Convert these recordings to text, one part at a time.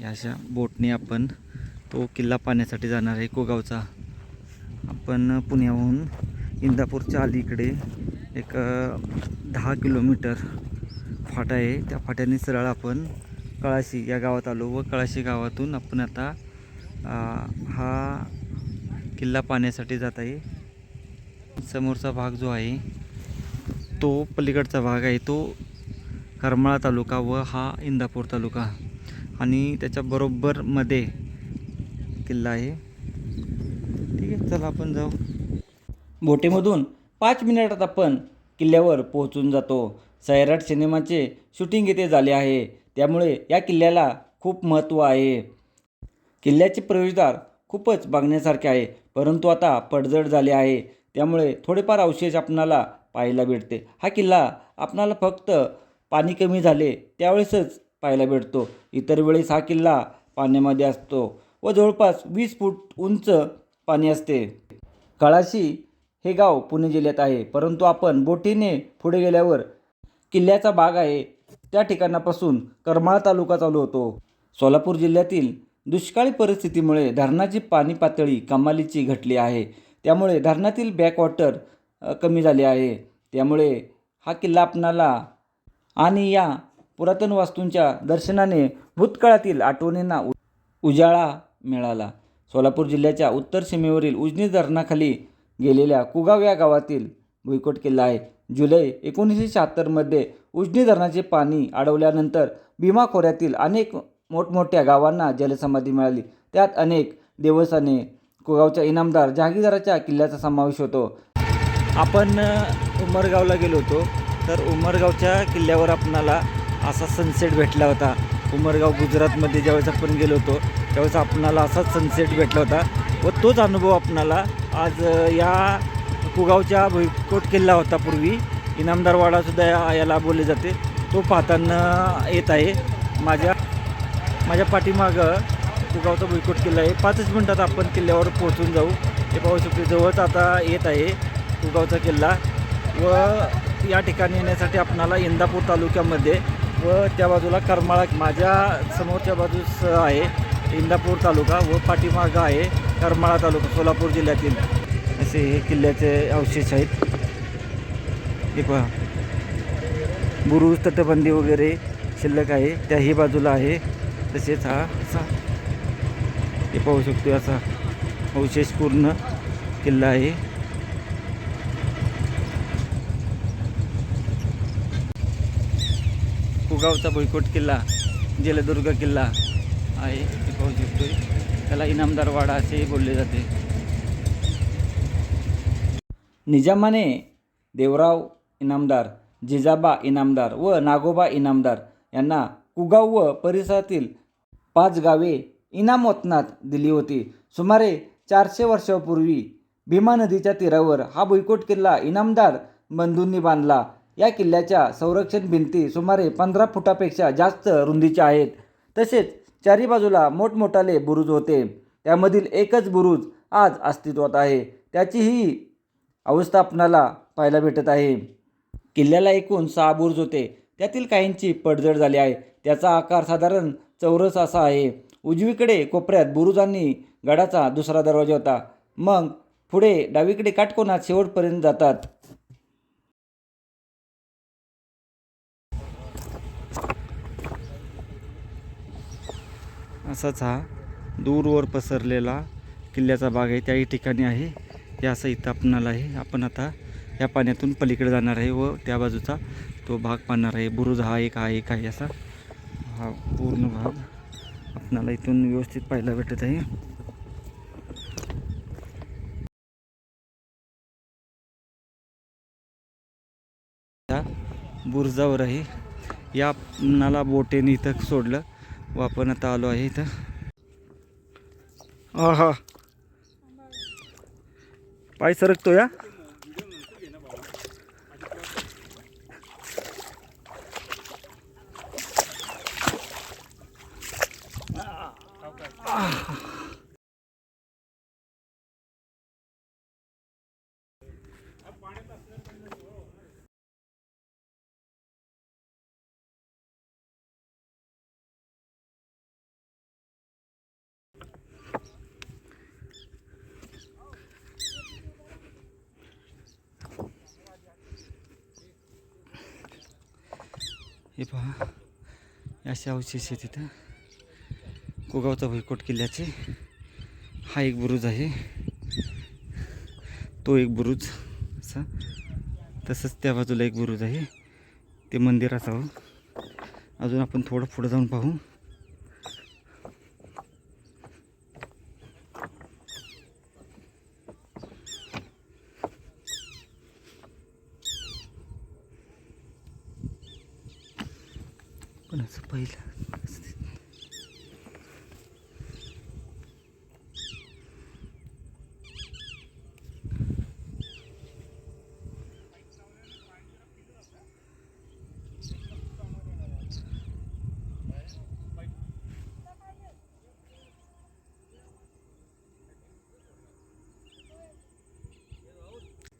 या अशा बोटने आपण तो किल्ला पाहण्यासाठी जाणार आहे कोगावचा. आपण पुण्याहून इंदापूरच्या अलीकडे एक दहा किलोमीटर फाटा आहे. त्या फाट्याने सरळ आपण कळाशी या गावात आलो व कळाशी गावातून आपण आता हा किल्ला पाहण्यासाठी जात आहे. समोरचा भाग जो आहे तो पलीकडचा भाग आहे. तो करमाळा तालुका व हा इंदापूर तालुका. आणि त्याच्या बरोबर मध्ये किल्ला आहे. ठीक आहे चला आपण जाऊ. बोटीमधून पाच मिनिटात आपण किल्ल्यावर पोहोचून जातो. सैराट सिनेमाचे शूटिंग येथे झाले आहे. त्यामुळे या किल्ल्याला खूप महत्त्व आहे. किल्ल्याचे प्रवेशद्वार खूपच बघण्यासारखे आहे परंतु आता पडझड झाले आहे. त्यामुळे थोडेफार अवशेष आपणाला पाहायला भेटते. हा किल्ला आपणाला फक्त पाणी कमी झाले त्यावेळेसच पाहायला भेटतो. इतर वेळेस हा किल्ला पाण्यामध्ये असतो व जवळपास वीस फूट उंच पाणी असते. कळाशी हे गाव पुणे जिल्ह्यात आहे. परंतु आपण बोटीने पुढे गेल्यावर किल्ल्याचा भाग आहे. त्या ठिकाणापासून करमाळा तालुका चालू होतो. सोलापूर जिल्ह्यातील दुष्काळी परिस्थितीमुळे धरणाची पाणी पातळी कमालीची घटली आहे. त्यामुळे धरणातील बॅकवॉटर कमी झाले आहे. त्यामुळे हा किल्ला आपणाला आणि या पुरातन वास्तूंच्या दर्शनाने भूतकाळातील आठवणींना उ- उजाळा मिळाला. सोलापूर जिल्ह्याच्या उत्तर सीमेवरील उजनी धरणाखाली गेलेल्या कुगाव या गावातील भुईकोट किल्ला आहे. जुलै एकोणीसशे शहात्तरमध्ये उजनी धरणाचे पाणी अडवल्यानंतर भीमा खोऱ्यातील अनेक मोठमोठ्या गावांना जलसमाधी मिळाली. त्यात अनेक देवस्थाने कुगावच्या इनामदार जहागीरदाराच्या किल्ल्याचा समावेश होतो. आपण उमरगावला गेलो होतो. तर उमरगावच्या किल्ल्यावर आपणाला असा सनसेट भेटला होता. उमरगाव गुजरातमध्ये ज्यावेळेस आपण गेलो होतो त्यावेळेस आपणाला असाच सनसेट भेटला होता. व तोच अनुभव आपणाला आज या कुगावच्या भुईकोट किल्ला होता पूर्वी. इनामदारवाडासुद्धा या- याला बोलले जाते. तो पाहताना येत आहे. माझ्या माझ्या पाठीमागं कुगावचा भुईकोट किल्ला आहे. पाचच मिनटात आपण किल्ल्यावर पोहोचून जाऊ. हे पाहू शकतो जवळच आता येत आहे कुगावचा किल्ला. व या ठिकाणी येण्यासाठी आपणाला इंदापूर तालुक्यामध्ये व त्या बाजूला करमाळा माझ्या समोरच्या बाजूस आहे इंदापूर तालुका व पाठीमागं आहे करमाळा तालुका सोलापूर जिल्ह्यातील. असे हे किल्ल्याचे अवशेष आहेत. हे पहा. बुरुज तटबंदी वगैरे शिल्लक आहे. त्याही बाजूला आहे. तसेच हा असा हे पाहू शकतो असा अवशेष पूर्ण किल्ला आहे. गावचा भुईकोट किल्ला जलदुर्ग किल्ला आहे ते पाहू शकतो त्याला इनामदार वाडा असेही बोलले जाते. निजामाने देवराव इनामदार जिजाबा इनामदार व नागोबा इनामदार यांना कुगाव व परिसरातील पाच गावे इनामवतनात दिली होती. सुमारे चारशे वर्षापूर्वी भीमा नदीच्या तीरावर हा भुईकोट किल्ला इनामदार बंधूंनी बांधला. या किल्ल्याच्या संरक्षण भिंती सुमारे पंधरा फुटापेक्षा जास्त रुंदीच्या आहेत. तसेच चारी बाजूला मोठमोठाले बुरुज होते. त्यामधील एकच बुरुज आज अस्तित्वात आहे. त्याचीही अवस्था आपणाला पाहायला भेटत आहे. किल्ल्याला एकूण सहा बुरुज होते. त्यातील काहींची पडझड झाली आहे. त्याचा आकार साधारण चौरस असा आहे. उजवीकडे कोपऱ्यात बुरुज आणि गडाचा दुसरा दरवाजा होता. मग पुढे डावीकडे काटकोनात शेवटपर्यंत जातात. असाच हा दूरवर पसरलेला किल्ल्याचा भाग आहे. त्याही ठिकाणी आहे. या असं इथं आपणाला आहे आपण आता या पाण्यातून पलीकडे जाणार आहे व त्या बाजूचा तो भाग पाहणार आहे. बुरुज हा एक हा एक आहे असा हा पूर्ण भाग आपणाला इथून व्यवस्थित पाहायला भेटत आहे. त्या बुरुजावर आहे. या आपणाला बोटेने इथं सोडलं. वापरण्यात आता आलो आहे इथं. हा हा पाय सरकतो या. Ah. हे पहा असे अवशेष आहे तिथं कोगावचा भुईकोट किल्ल्याचे. हा एक बुरुज आहे. तो एक बुरुज असा. तसंच त्या बाजूला एक बुरुज आहे. ते मंदिर असावं हो. अजून आपण थोडं पुढं जाऊन पाहू. पहिलं.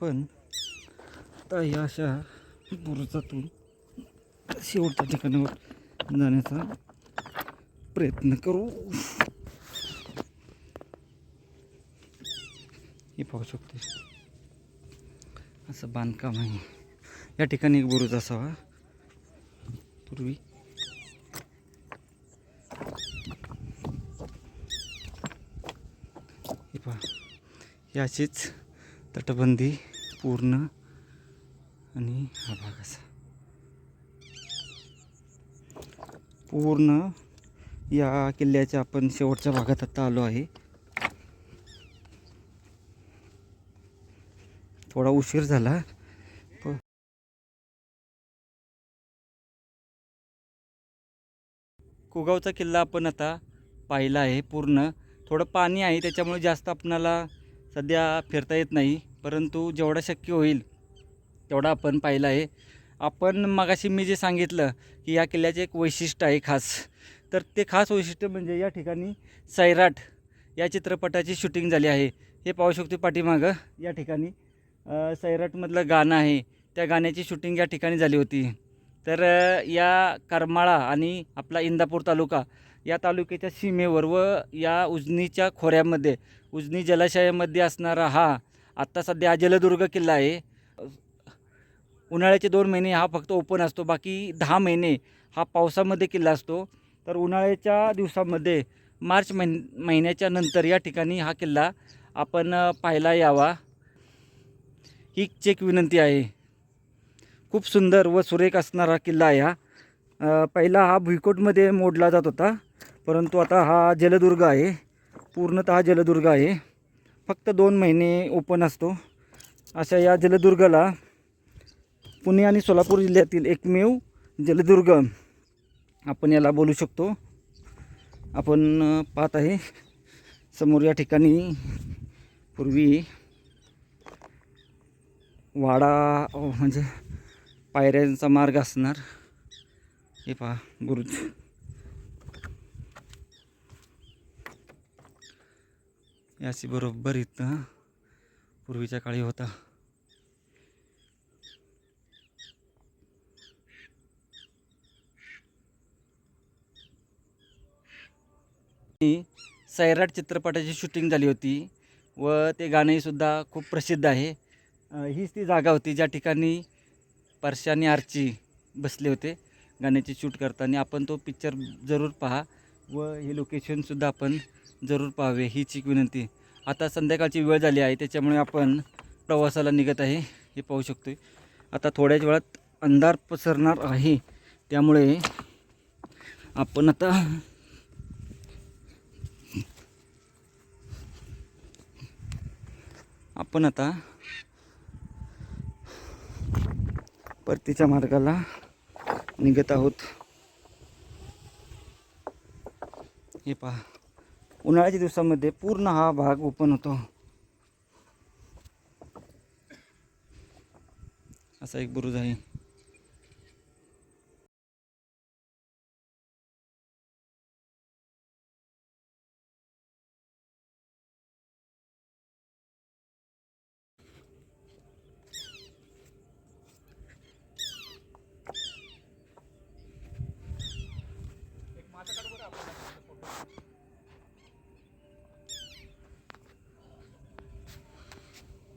पण आता या अशा बुरुजातून शेवटच्या ठिकाणावर जाण्याचा प्रयत्न करू. हे पाहू शकतो. असं बांधकाम आहे. या ठिकाणी एक बुरुज असावा. पूर्वी. हे पहा. ही अशीच तटबंदी पूर्ण आणि हा भाग असा. पूर्ण या किल्ल्याच्या आपण शेवटच्या भागात आता आलो आहे. थोडा उशीर झाला. कुगावचा किल्ला आपण आता पाहिला आहे पूर्ण. थोडं पाणी आहे त्याच्यामुळे जास्त आपणाला सध्या फिरता येत नाही. परंतु जेवढं शक्य होईल तेवढा आपण पाहिला आहे. आपण मगाशी मी जे सांगितलं की या किल्ल्याचे एक वैशिष्ट्य आहे खास. तर ते खास वैशिष्ट्य म्हणजे या ठिकाणी सैराट या चित्रपटाची शूटिंग झाली आहे. हे पाहू शकतो पाठीमागं. या ठिकाणी सैराटमधलं गाणं आहे. त्या गाण्याची शूटिंग या ठिकाणी झाली होती. तर या करमाळा आणि आपला इंदापूर तालुका या तालुक्याच्या सीमेवर व या उजनीच्या खोऱ्यामध्ये उजनी जलाशयामध्ये असणारा हा आत्ता सध्या हा जलदुर्ग किल्ला आहे. उन्हाळ्याचे दोन महिने हा फक्त ओपन असतो बाकी दहा महिने हा पावसामध्ये किल्ला असतो. तर उन्हाळ्याच्या दिवसामध्ये मार्च महिन महिन्याच्या नंतर या ठिकाणी हा किल्ला आपण पाहायला यावा. ही चेक विनंती आहे. खूप सुंदर व सुरेख असणारा किल्ला आहे हा. पहिला हा भुईकोटमध्ये मोडला जात होता परंतु आता हा जलदुर्ग आहे. पूर्णतः जलदुर्ग आहे. फक्त दोन महिने ओपन असतो. अशा या जलदुर्गाला पुणे आणि सोलापूर जिल्ह्यातील एकमेव जलदुर्ग. आपण याला बोलू शकतो. आपण पाहत आहे. समोर या ठिकाणी पूर्वी वाडा म्हणजे पायऱ्यांचा मार्ग असणार. हे पहा गुरुज याची बरोबर इथं पूर्वीच्या काळी होता. सैराट चित्रपटाची शूटिंग झाली होती व ते गाणेसुद्धा खूप प्रसिद्ध आहे. हीच ती जागा होती ज्या ठिकाणी परशा आणि आर्ची बसले होते गाण्याची शूट करताना. आपण तो पिक्चर जरूर पहा व हे लोकेशनसुद्धा आपण जरूर पाहावे हीच एक विनंती. आता संध्याकाळची वेळ झाली आहे त्याच्यामुळे आपण प्रवासाला निघत आहे हे पाहू शकतो आता थोड्याच वेळात अंधार पसरणार आहे त्यामुळे आपण आता आपण आता परतीच्या मार्गाला निघत आहोत. हे पहा उन्हाळ्याच्या दिवसामध्ये पूर्ण हा भाग ओपन होतो. असा एक बुरुज आहे.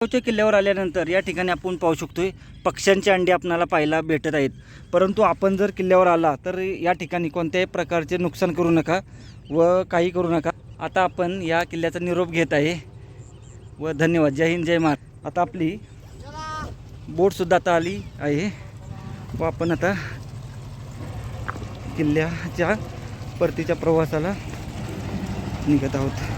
गावच्या किल्ल्यावर आल्यानंतर या ठिकाणी आपण पाहू शकतोय पक्ष्यांचे अंडे आपणाला पाहायला भेटत आहेत. परंतु आपण जर किल्ल्यावर आला तर या ठिकाणी कोणत्याही प्रकारचे नुकसान करू नका व काही करू नका. आता आपण या किल्ल्याचा निरोप घेत आहे व धन्यवाद. जय हिंद जय महाराज आता आपली बोटसुद्धा आता आली आहे व आपण आता किल्ल्याच्या परतीच्या प्रवासाला निघत आहोत.